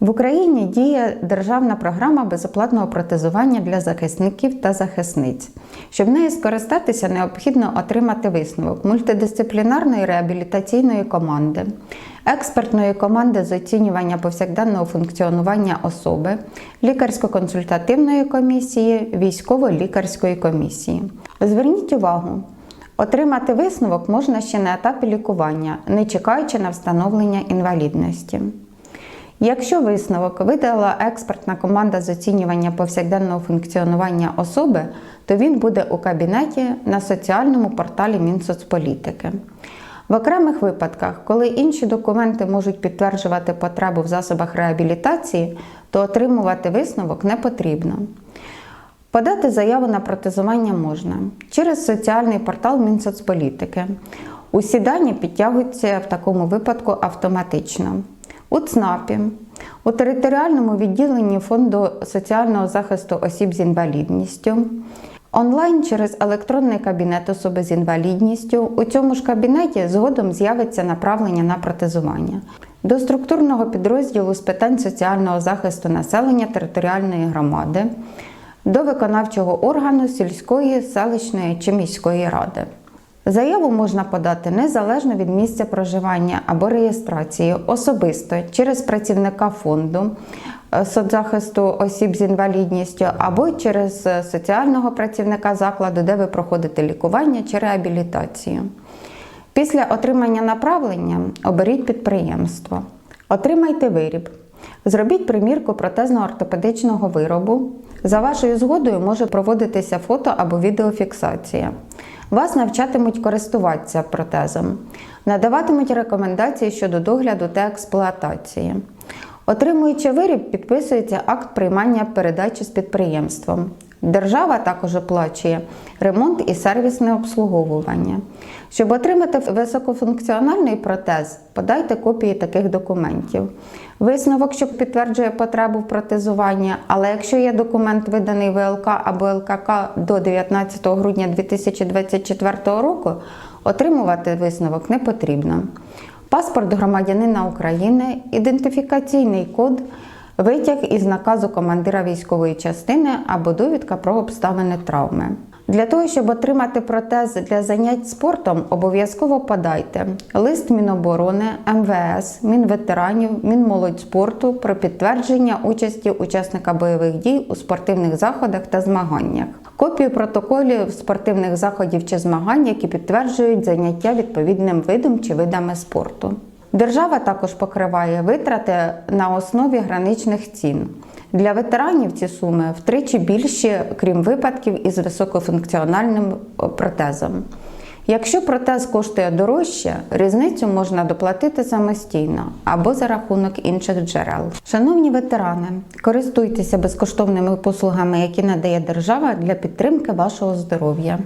В Україні діє державна програма безоплатного протезування для захисників та захисниць. Щоб нею скористатися, необхідно отримати висновок мультидисциплінарної реабілітаційної команди, експертної команди з оцінювання повсякденного функціонування особи, лікарсько-консультативної комісії, військово-лікарської комісії. Зверніть увагу, отримати висновок можна ще на етапі лікування, не чекаючи на встановлення інвалідності. Якщо висновок видала експертна команда з оцінювання повсякденного функціонування особи, то він буде у кабінеті на соціальному порталі Мінсоцполітики. В окремих випадках, коли інші документи можуть підтверджувати потребу в засобах реабілітації, то отримувати висновок не потрібно. Подати заяву на протезування можна через соціальний портал Мінсоцполітики. Усі дані підтягуються в такому випадку автоматично. У ЦНАПі, у територіальному відділенні Фонду соціального захисту осіб з інвалідністю, онлайн через електронний кабінет особи з інвалідністю. У цьому ж кабінеті згодом з'явиться направлення на протезування. До структурного підрозділу з питань соціального захисту населення територіальної громади, до виконавчого органу сільської, селищної чи міської ради. Заяву можна подати незалежно від місця проживання або реєстрації особисто через працівника фонду е, соцзахисту осіб з інвалідністю або через е, соціального працівника закладу, де ви проходите лікування чи реабілітацію. Після отримання направлення оберіть підприємство. Отримайте виріб. Зробіть примірку протезно-ортопедичного виробу. За вашою згодою може проводитися фото або відеофіксація. Вас навчатимуть користуватися протезом, надаватимуть рекомендації щодо догляду та експлуатації. Отримуючи виріб, підписується акт приймання передачі з підприємством. Держава також оплачує ремонт і сервісне обслуговування. Щоб отримати високофункціональний протез, подайте копії таких документів. Висновок, що підтверджує потребу в протезуванні, але якщо є документ, виданий ВЛК або ЛКК до 19 грудня 2024 року, отримувати висновок не потрібно. Паспорт громадянина України, ідентифікаційний код, витяг із наказу командира військової частини або довідка про обставини травми. Для того, щоб отримати протез для занять спортом, обов'язково подайте лист Міноборони, МВС, Мінветеранів, Мінмолодьспорту про підтвердження участі учасника бойових дій у спортивних заходах та змаганнях, копію протоколів спортивних заходів чи змагань, які підтверджують заняття відповідним видом чи видами спорту. Держава також покриває витрати на основі граничних цін. Для ветеранів ці суми втричі більші, крім випадків із високофункціональним протезом. Якщо протез коштує дорожче, різницю можна доплатити самостійно або за рахунок інших джерел. Шановні ветерани, користуйтеся безкоштовними послугами, які надає держава для підтримки вашого здоров'я.